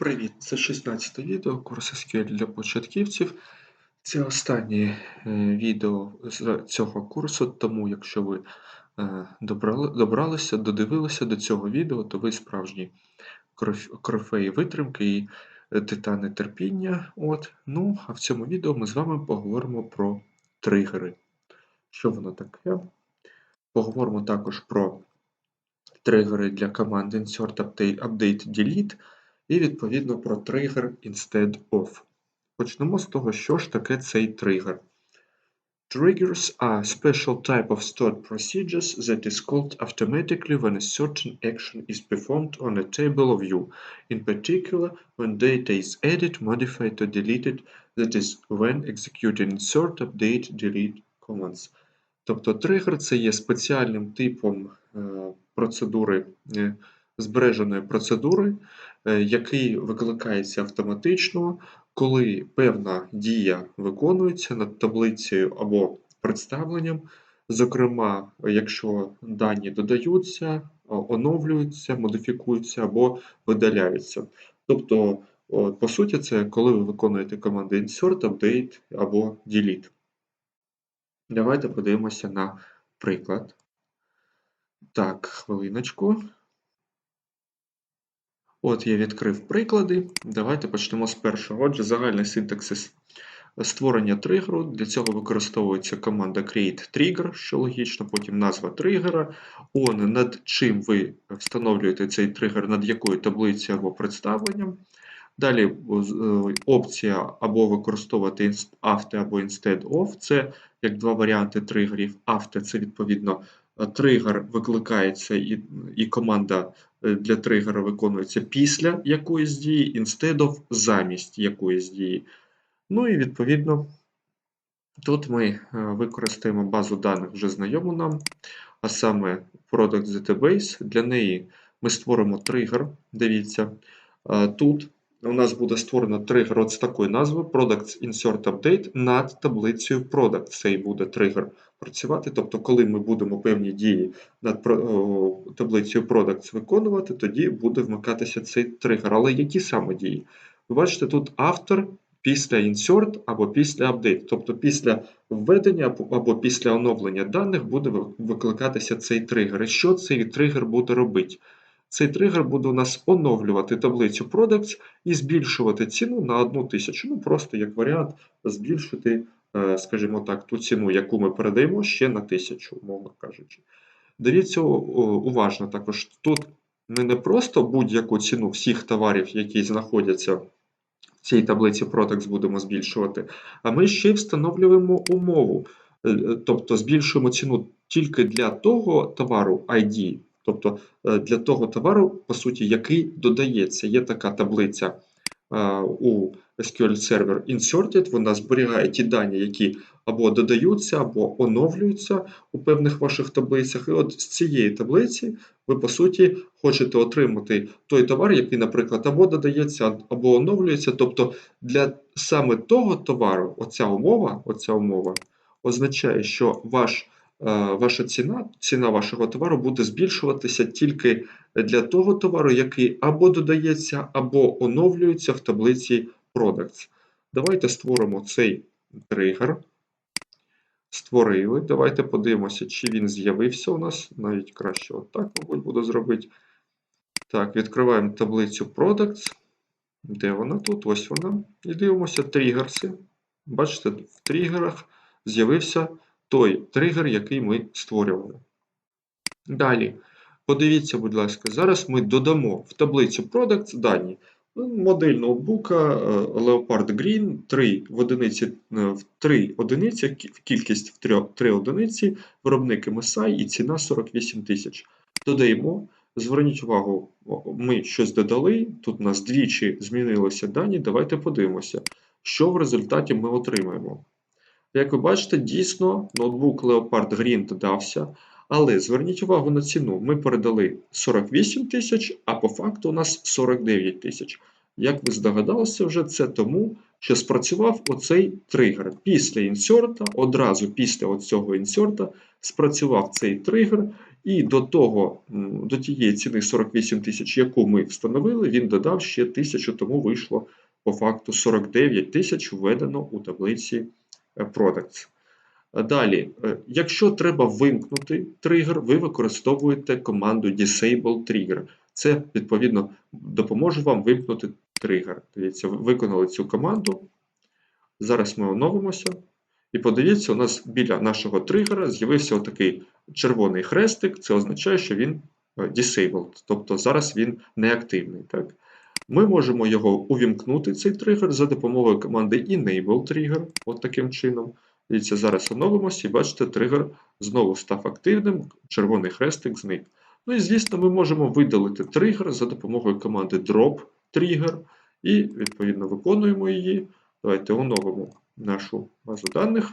Привіт! Це 16 відео курсу SQL для початківців. Це останнє е, відео з цього курсу, тому якщо ви е, добрали, добралися, додивилися до цього відео, то ви справжні кроф- корифеї витримки і е, титани терпіння. От. Ну, а в цьому відео ми з вами поговоримо про тригери. Що воно таке? Поговоримо також про тригери для команд insert, update, delete і відповідно про тригер instead of. Почнемо з того, що ж таке цей тригер. Triggers are special type of stored procedures that is called automatically when a certain action is performed on a table of view, in particular when data is added, modified or deleted, that is when executing insert, update, delete commands. Тобто тригер це є спеціальним типом е, процедури, е, збереженої процедури, е, який викликається автоматично, коли певна дія виконується над таблицею або представленням. Зокрема, якщо дані додаються, оновлюються, модифікуються або видаляються. Тобто, по суті, це коли ви виконуєте команди insert, update або delete. Давайте подивимося на приклад. Так, хвилиночку. От я відкрив приклади. Давайте почнемо з першого. Отже, загальний синтаксис створення тригеру. Для цього використовується команда create trigger, що логічно, потім назва тригера. Он, над чим ви встановлюєте цей тригер, над якою таблицею або представленням. Далі е, опція або використовувати after або instead of. Це як два варіанти тригерів. After – це відповідно тригер викликається і, і команда е, для тригера виконується після якоїсь дії, instead of замість якоїсь дії. Ну і відповідно тут ми е, використаємо базу даних вже знайому нам, а саме Product Database. Для неї ми створимо тригер. Дивіться, Е, тут у нас буде створено тригер з такою назвою Products Insert Update над таблицею Product. Цей буде тригер працювати. Тобто, коли ми будемо певні дії над таблицею Products виконувати, тоді буде вмикатися цей тригер. Але які саме дії? Ви бачите, тут автор після insert або після update. Тобто після введення або після оновлення даних буде викликатися цей тригер. І що цей тригер буде робити? Цей тригер буде у нас оновлювати таблицю Products і збільшувати ціну на 1000. Ну, просто як варіант збільшити, е, скажімо так, ту ціну, яку ми передаємо, ще на 1000, умовно кажучи. Дивіться уважно також. Тут ми не просто будь-яку ціну всіх товарів, які знаходяться в цій таблиці Products, будемо збільшувати, а ми ще й встановлюємо умову. Е, е, Тобто збільшуємо ціну тільки для того товару ID, тобто е, для того товару, по суті, який додається. Є така таблиця е, у SQL Server Inserted, вона зберігає ті дані, які або додаються, або оновлюються у певних ваших таблицях. І от з цієї таблиці ви, по суті, хочете отримати той товар, який, наприклад, або додається, або оновлюється. Тобто для саме того товару, оця умова, оця умова означає, що ваш, ваша ціна, ціна вашого товару буде збільшуватися тільки для того товару, який або додається, або оновлюється в таблиці Products. Давайте створимо цей тригер. Створили. Давайте подивимося, чи він з'явився у нас. Навіть краще отак, мабуть, буду зробити. Так, відкриваємо таблицю Products. Де вона тут? Ось вона. І дивимося тригерси. Бачите, в тригерах з'явився той тригер, який ми створювали. Далі, подивіться, будь ласка, зараз ми додамо в таблицю Products дані. Ну, Модель ноутбука е, Leopard Green 3 в одиниці, е, в 3 одиниці, кількість в 3, 3 одиниці, виробник MSI і ціна 48 тисяч. Додаємо. Зверніть увагу, ми щось додали. Тут у нас двічі змінилися дані. Давайте подивимося, що в результаті ми отримаємо. Як ви бачите, дійсно ноутбук Leopard Green додався, але зверніть увагу на ціну. Ми передали 48 тисяч, а по факту у нас 49 тисяч. Як ви здогадалися вже, це тому, що спрацював оцей тригер. Після інсерта, одразу після цього інсерта, спрацював цей тригер, І до того, до тієї ціни 48 тисяч, яку ми встановили, він додав ще тисячу, тому вийшло по факту 49 тисяч введено у таблиці Products. Далі, е, якщо треба вимкнути тригер, ви використовуєте команду Disable Trigger. Це, відповідно, допоможе вам вимкнути тригер. Дивіться, ви виконали цю команду. Зараз ми оновимося. І подивіться, у нас біля нашого тригера з'явився отакий червоний хрестик. Це означає, що він е, disabled, тобто зараз він неактивний. Так? Ми можемо його увімкнути, цей тригер, за допомогою команди Enable Trigger, от таким чином. Дивіться, зараз оновимося і бачите, тригер знову став активним, червоний хрестик зник. Ну і звісно, ми можемо видалити тригер за допомогою команди Drop Trigger і, відповідно, виконуємо її. Давайте оновимо нашу базу даних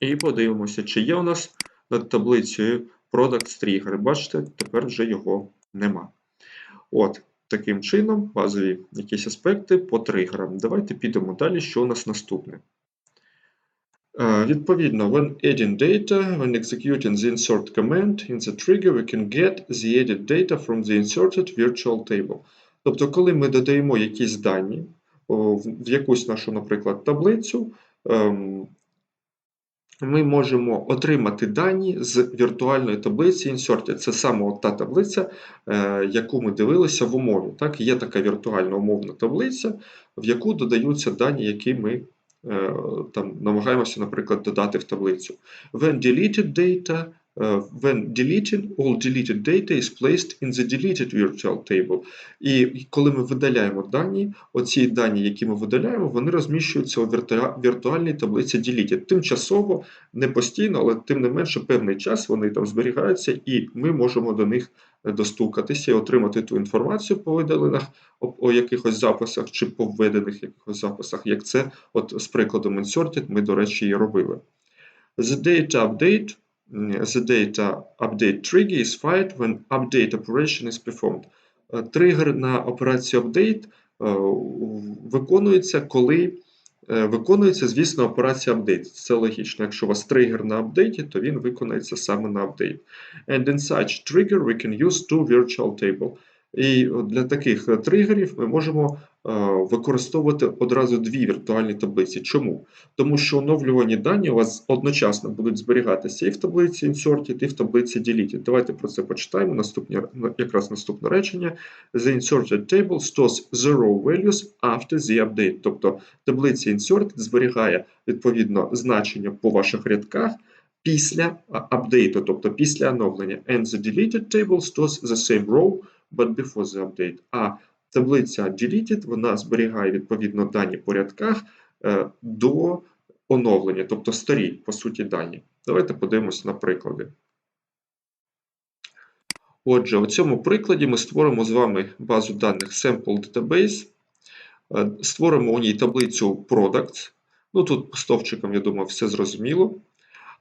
і подивимося, чи є у нас над таблицею Products Trigger. Бачите, тепер вже його нема. От, таким чином, базові якісь аспекти по тригерам. Давайте підемо далі, що у нас наступне. Е, Відповідно, when adding data, when executing the insert command in the trigger, we can get the added data from the inserted virtual table. Тобто, коли ми додаємо якісь дані в якусь нашу, наприклад, таблицю, ем, ми можемо отримати дані з віртуальної таблиці Inserted. Це саме та таблиця, е, яку ми дивилися в умові. Так, є така віртуальна умовна таблиця, в яку додаються дані, які ми е, там намагаємося, наприклад, додати в таблицю. When deleted data, when deleting, all deleted data is placed in the deleted virtual table. І коли ми видаляємо дані, оці дані, які ми видаляємо, вони розміщуються у віртуальній таблиці deleted. Тимчасово, не постійно, але тим не менше певний час вони там зберігаються, і ми можемо до них е, достукатися і отримати ту інформацію по видалених о, якихось записах чи по введених якихось записах, як це от з прикладом inserted ми, до речі, і робили. The data update, the data update trigger is fired when update operation is performed. Е, Тригер на операцію update е, виконується, коли е, виконується, звісно, операція update. Це логічно. Якщо у вас тригер на апдейті, то він виконається саме на апдейт. And in such trigger we can use two virtual table. І для таких е, тригерів ми можемо е, використовувати одразу дві віртуальні таблиці. Чому? Тому що оновлювані дані у вас одночасно будуть зберігатися і в таблиці Inserted, і в таблиці Deleted. Давайте про це почитаємо. Наступні, якраз наступне речення. The inserted table stores zero values after the update. Тобто таблиця Inserted зберігає відповідно значення по ваших рядках після апдейту, тобто після оновлення. And the deleted table stores the same row, but before the update. А таблиця deleted, вона зберігає відповідно дані по рядках е, до оновлення, тобто старі, по суті, дані. Давайте подивимося на приклади. Отже, у цьому прикладі ми створимо з вами базу даних Sample Database, е, створимо у ній таблицю Products. Ну тут стовпчиком, я думаю, все зрозуміло.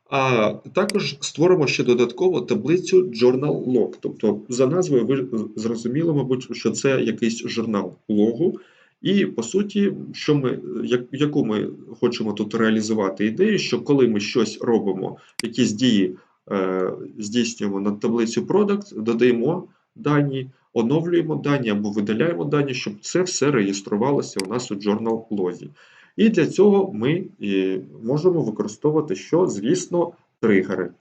А також створимо ще додатково таблицю Journal Log. Тобто, за назвою ви зрозуміли, мабуть, що це якийсь журнал логу. І по суті, що ми, як, яку ми хочемо тут реалізувати ідею, що коли ми щось робимо, якісь дії е, здійснюємо над таблицю Product, додаємо дані, оновлюємо дані або видаляємо дані, щоб це все реєструвалося у нас у Journal лозі. І для цього ми можемо використовувати що, звісно, тригери.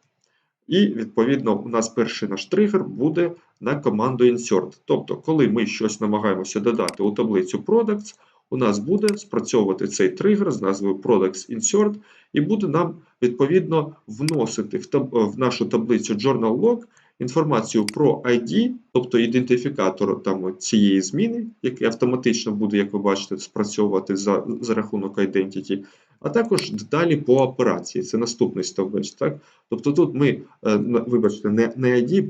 І, відповідно, у нас перший наш тригер буде на команду insert. Тобто, коли ми щось намагаємося додати у таблицю Products, у нас буде спрацьовувати цей тригер з назвою Products Insert, і буде нам, відповідно, вносити в нашу таблицю Journal Log інформацію про ID, тобто ідентифікатор там, цієї зміни, який автоматично буде, як ви бачите, спрацьовувати за, за рахунок Identity, а також деталі по операції. Це наступний стовбець. Так? Тобто тут ми, е, вибачте, не, не ID,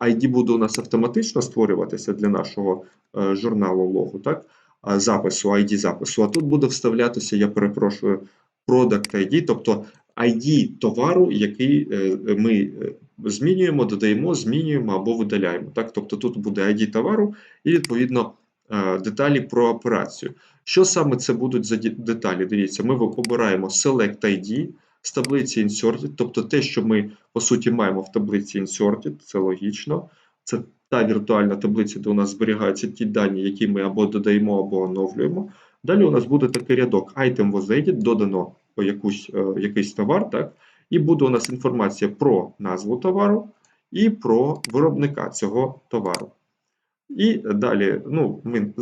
ID буде у нас автоматично створюватися для нашого е, журналу логу, так? запису, ID запису, а тут буде вставлятися, я перепрошую, Product ID, тобто ID товару, який е, ми змінюємо, додаємо, змінюємо або видаляємо. Так? Тобто тут буде ID товару і, відповідно, деталі про операцію. Що саме це будуть за деталі? Дивіться, ми обираємо Select ID, з таблиці Inserted, тобто те, що ми по суті маємо в таблиці Inserted, це логічно. Це та віртуальна таблиця, де у нас зберігаються ті дані, які ми або додаємо, або оновлюємо. Далі у нас буде такий рядок Item was added, додано якусь, е, якийсь товар, так? І буде у нас інформація про назву товару і про виробника цього товару. І далі ну, ми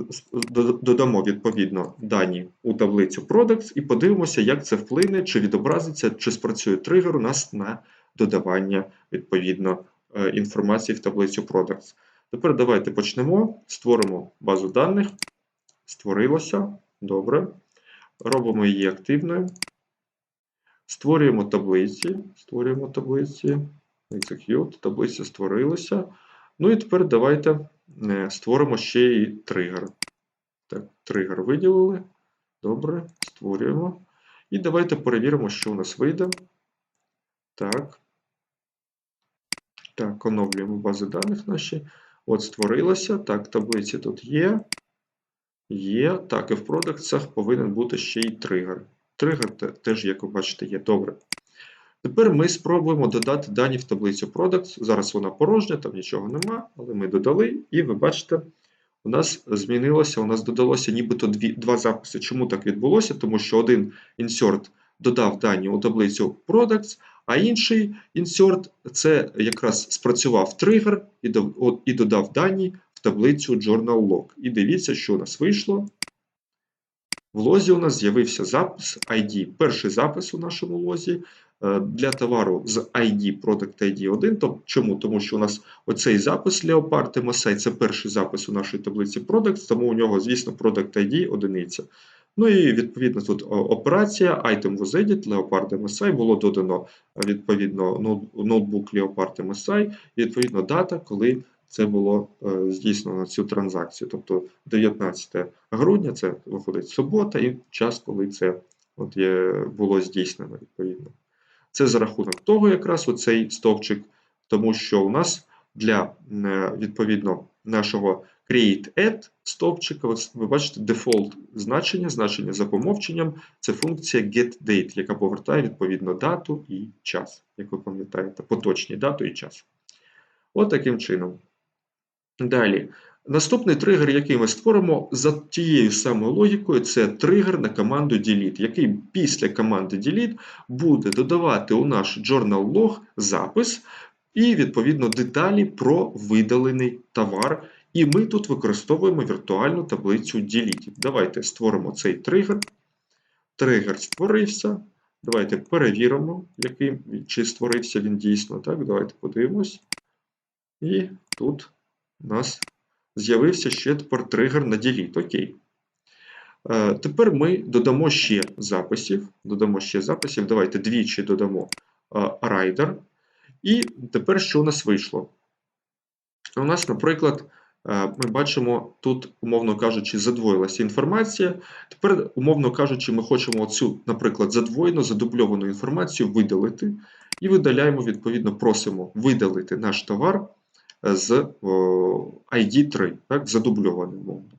додамо відповідно дані у таблицю Products і подивимося, як це вплине, чи відобразиться, чи спрацює тригер у нас на додавання відповідно е, інформації в таблицю Products. Тепер давайте почнемо. Створимо базу даних. Створилося. Добре. Робимо її активною. Створюємо таблиці. Створюємо таблиці. Execute. Таблиця створилася. Ну і тепер давайте е, створимо ще і тригер. Так, тригер виділили. Добре, створюємо. І давайте перевіримо, що у нас вийде. Так. Так, оновлюємо бази даних наші. От, створилося. Так, таблиці тут є. Є. Так, і в продакцях повинен бути ще й тригер. Тригер теж, як ви бачите, є. Добре. Тепер ми спробуємо додати дані в таблицю Products. Зараз вона порожня, там нічого нема, але ми додали, і ви бачите, у нас змінилося, у нас додалося нібито дві, два записи. Чому так відбулося? Тому що один insert додав дані у таблицю Products, а інший insert це якраз спрацював тригер і додав дані в таблицю Journal Log. І дивіться, що у нас вийшло. В лозі у нас з'явився запис ID. Перший запис у нашому лозі Е, для товару з ID Product ID 1. Тобто, чому? Тому що у нас оцей запис Leopard MSI це перший запис у нашій таблиці Products, тому у нього, звісно, Product ID одиниця. Ну і відповідно тут операція Item was added, Leopard MSI було додано відповідно ноутбук Leopard MSI, і відповідно дата, коли це було е, здійснено цю транзакцію. Тобто 19 грудня це виходить субота, і час, коли це от є, було здійснено відповідно. Це за рахунок того, якраз оцей стовпчик, тому що у нас для е, відповідно нашого create-add стовпчика, ви бачите, дефолт значення, значення за помовченням це функція getDate, яка повертає відповідно дату і час, як ви пам'ятаєте, поточні дату і час. От таким чином. Далі. Наступний тригер, який ми створимо за тією самою логікою, це тригер на команду delete, який після команди delete буде додавати у наш journal log запис і, відповідно, деталі про видалений товар. І ми тут використовуємо віртуальну таблицю delete. Давайте створимо цей тригер. Тригер створився. Давайте перевіримо, який, чи створився він дійсно. Так, Давайте подивимось. І тут у нас з'явився ще тепер тригер на delete. Окей. Е, тепер ми додамо ще записів. Додамо ще записів. Давайте двічі додамо е, rider. І тепер що у нас вийшло? У нас, наприклад, е, ми бачимо, тут, умовно кажучи, задвоїлася інформація. Тепер, умовно кажучи, ми хочемо цю, наприклад, задвоєну, задубльовану інформацію видалити. І видаляємо, відповідно, просимо видалити наш товар з ID3, так, задубльованим мовно.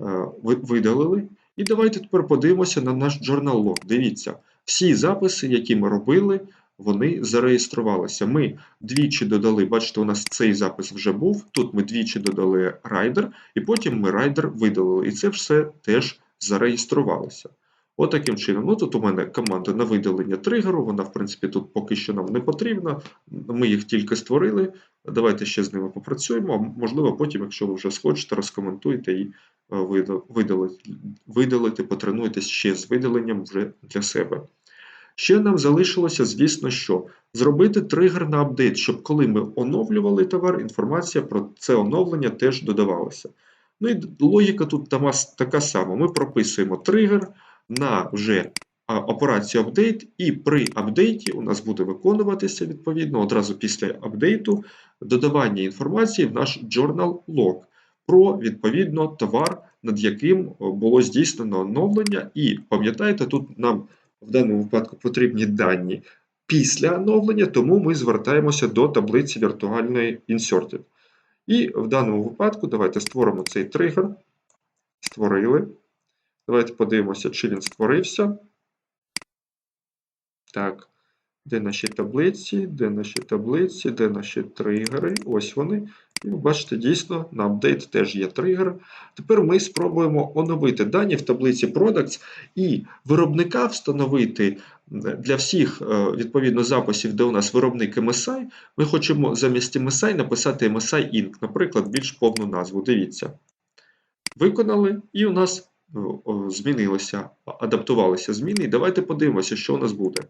Е, видалили. І давайте тепер подивимося на наш journal log. Дивіться, всі записи, які ми робили, вони зареєструвалися. Ми двічі додали, бачите, у нас цей запис вже був. Тут ми двічі додали райдер, і потім ми райдер видалили. І це все теж зареєструвалося. Отаким От чином. Ну тут у мене команда на видалення тригеру, вона, в принципі, тут поки що нам не потрібна. Ми їх тільки створили. Давайте ще з ними попрацюємо. Можливо, потім, якщо ви вже схочете, розкоментуйте і е, видалити, видалити, потренуйтесь ще з видаленням вже для себе. Ще нам залишилося, звісно, що зробити тригер на апдейт, щоб коли ми оновлювали товар, інформація про це оновлення теж додавалася. Ну і логіка тут така сама. Ми прописуємо тригер на вже операцію апдейт, і при апдейті у нас буде виконуватися відповідно одразу після апдейту додавання інформації в наш journal log про відповідно товар, над яким було здійснено оновлення. І пам'ятаєте, тут нам в даному випадку потрібні дані після оновлення, тому ми звертаємося до таблиці віртуальної Inserted. І в даному випадку давайте створимо цей тригер. Створили. Давайте подивимося, чи він створився. Так, де наші таблиці, де наші таблиці, де наші тригери? Ось вони. І ви бачите, дійсно, на апдейт теж є тригер. Тепер ми спробуємо оновити дані в таблиці Products і виробника встановити для всіх е, відповідно записів, де у нас виробник MSI. Ми хочемо замість MSI написати MSI Inc., наприклад, більш повну назву. Дивіться. Виконали, і у нас змінилося, адаптувалися зміни. І давайте подивимося, що у нас буде.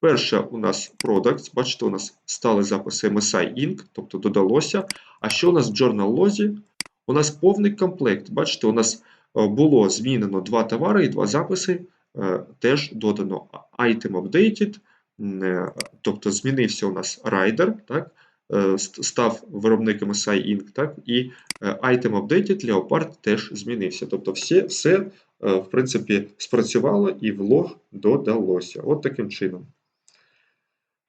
Перше у нас Products, бачите, у нас стали записи MSI Inc., тобто додалося. А що у нас в Journal Lozі? У нас повний комплект. Бачите, у нас е, було змінено два товари і два записи, е, теж додано Item Updated, е, тобто змінився у нас Rider, так? Став виробником MSI Inc., так? і Item Updated Leopard теж змінився. Тобто все, все в принципі, спрацювало і в лог додалося. От таким чином.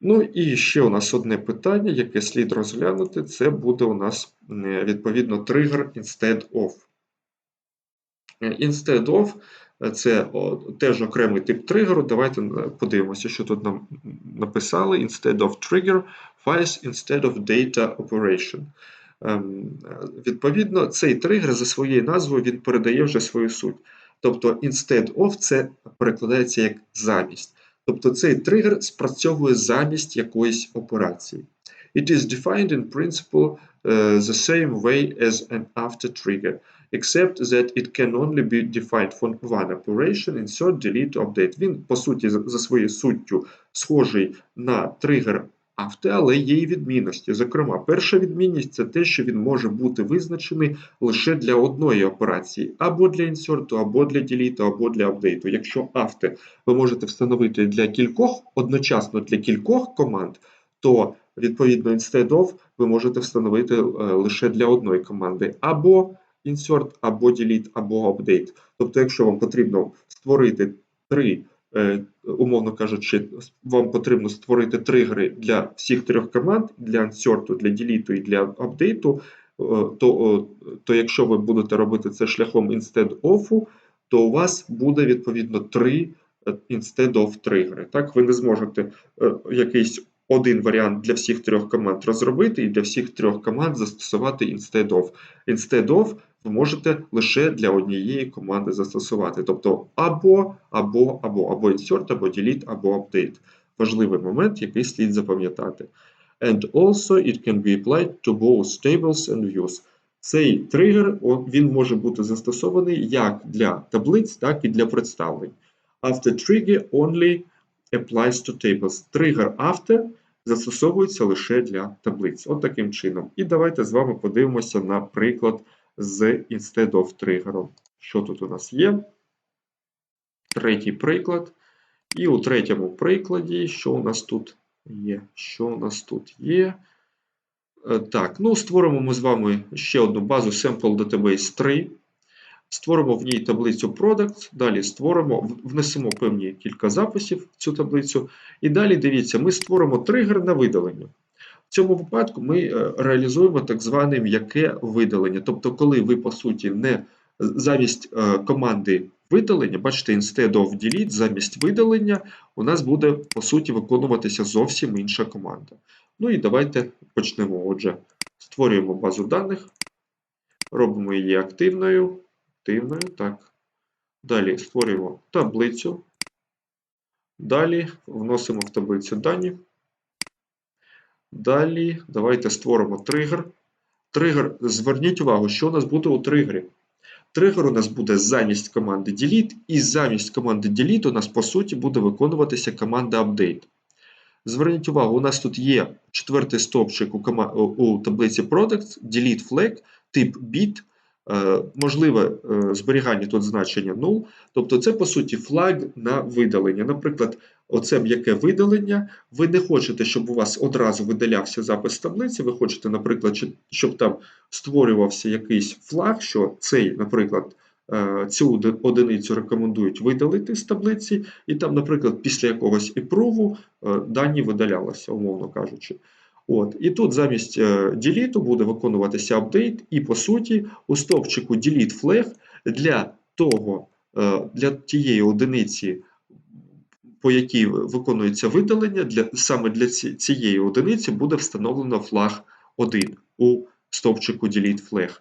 Ну і ще у нас одне питання, яке слід розглянути, це буде у нас відповідно тригер instead of. Е, instead of це теж окремий тип тригеру. Давайте подивимося, що тут нам написали. Instead of trigger, fires instead of data operation. Ем, відповідно, цей тригер за своєю назвою він передає вже свою суть. Тобто instead of це перекладається як замість. Тобто цей тригер спрацьовує замість якоїсь операції. It is defined in principle uh, the same way as an after trigger, except that it can only be defined for one operation, insert, delete, update. Він, по суті, за своєю суттю схожий на тригер авто, але є і відмінності. Зокрема, перша відмінність це те, що він може бути визначений лише для одної операції, або для інсерту, або для діліту, або для апдейту. Якщо авто ви можете встановити для кількох, одночасно для кількох команд, то відповідно instead of ви можете встановити е, лише для одної команди, або insert, або delete, або update. Тобто, якщо вам потрібно створити три Е, умовно кажучи, вам потрібно створити тригери для всіх трьох команд: для insert, для delete і для апдейту, е, то то якщо ви будете робити це шляхом instead of, то у вас буде відповідно три е, instead of тригери. Так, ви не зможете якийсь один варіант для всіх трьох команд розробити і для всіх трьох команд застосувати instead of. Instead of можете лише для однієї команди застосувати. Тобто або, або, або, або insert, або delete, або update. Важливий момент, який слід запам'ятати. And also it can be applied to both tables and views. Цей тригер він може бути застосований як для таблиць, так і для представлень. After trigger only applies to tables. Тригер after застосовується лише для таблиць. От таким чином. І давайте з вами подивимося на приклад з instead of тригером. Що тут у нас є? Третій приклад. І у третьому прикладі, що у нас тут є? Що у нас тут є? Е, так, ну створимо ми з вами ще одну базу Sample Database 3. Створимо в ній таблицю Products, далі створимо, внесемо певні кілька записів в цю таблицю. І далі дивіться, ми створимо тригер на видалення. В цьому випадку ми е, реалізуємо так зване м'яке видалення. Тобто, коли ви, по суті, не замість е, команди видалення, бачите, instead of delete, замість видалення, у нас буде, по суті, виконуватися зовсім інша команда. Ну і давайте почнемо. Отже, створюємо базу даних, робимо її активною. активною так. Далі створюємо таблицю. Далі вносимо в таблицю дані. Далі давайте створимо тригер. Тригер, зверніть увагу, що у нас буде у тригері. Тригер у нас буде замість команди delete, і замість команди delete у нас, по суті, буде виконуватися команда update. Зверніть увагу, у нас тут є четвертий стопчик у, таблиці Products, delete flag, тип bit. Е, можливе е, зберігання тут значення 0, тобто це, по суті, флаг на видалення. Наприклад, оце м'яке видалення. Ви не хочете, щоб у вас одразу видалявся запис таблиці, ви хочете, наприклад, щоб там створювався якийсь флаг, що цей, наприклад, е, цю одиницю рекомендують видалити з таблиці, і там, наприклад, після якогось іпруву дані видалялися, умовно кажучи. От, І тут замість delete буде виконуватися апдейт, і по суті, у стовпчику delete flag для того, е, для тієї одиниці по якій виконується видалення, для, саме для цієї одиниці буде встановлено флаг 1 у стовпчику delete flag.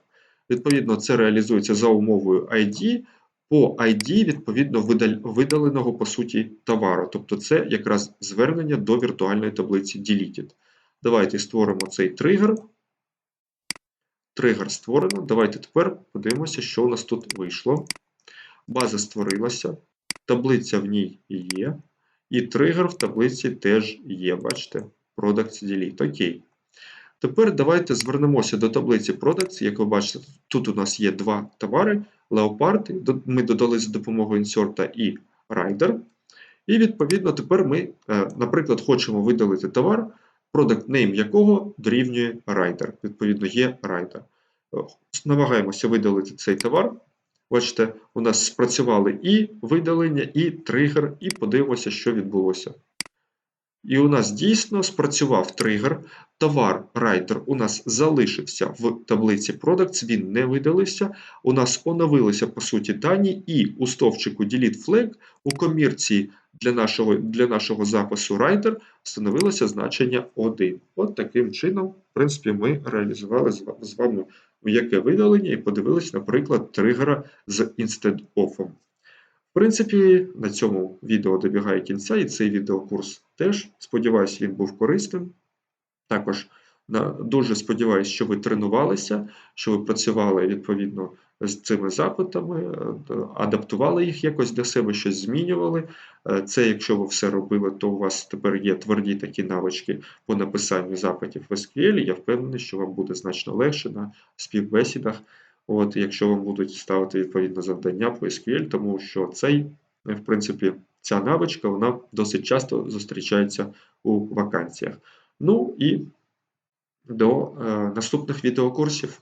Відповідно, це реалізується за умовою ID, по ID, відповідно, видаленого по суті товару. Тобто це якраз звернення до віртуальної таблиці deleted. Давайте створимо цей тригер. Тригер створено. Давайте тепер подивимося, що у нас тут вийшло. База створилася, таблиця в ній є, і тригер в таблиці теж є. Бачите? Products Delete. Окей. Тепер давайте звернемося до таблиці Products. Як ви бачите, тут у нас є два товари: Leopard, ми додали за допомогою інсерта і Rider. І відповідно тепер ми, е, наприклад, хочемо видалити товар, product name якого дорівнює райдер. Відповідно, є Rider. Е, Намагаємося видалити цей товар. Бачите, у нас спрацювали і видалення, і тригер, і подивимося, що відбулося. І у нас дійсно спрацював тригер. Товар Rider у нас залишився в таблиці Products, він не видалився. У нас оновилися по суті дані, і у стовпчику Delete Flag у комірці для нашого, для нашого запису Rider встановилося значення 1. От таким чином, в принципі, ми реалізували з вами яке видалення і подивилися, наприклад, тригера з instead of. В принципі, на цьому відео добігає кінця, і цей відеокурс теж. Сподіваюсь, він був корисним. Також дуже сподіваюся, що ви тренувалися, що ви працювали відповідно з цими запитами, е, адаптували їх якось для себе, щось змінювали. Е, Це, якщо ви все робили, то у вас тепер є тверді такі навички по написанню запитів в SQL. Я впевнений, що вам буде значно легше на співбесідах. От, якщо вам будуть ставити відповідно завдання по SQL, тому що цей, е, в принципі, ця навичка вона досить часто зустрічається у вакансіях. Ну і до е, наступних відеокурсів.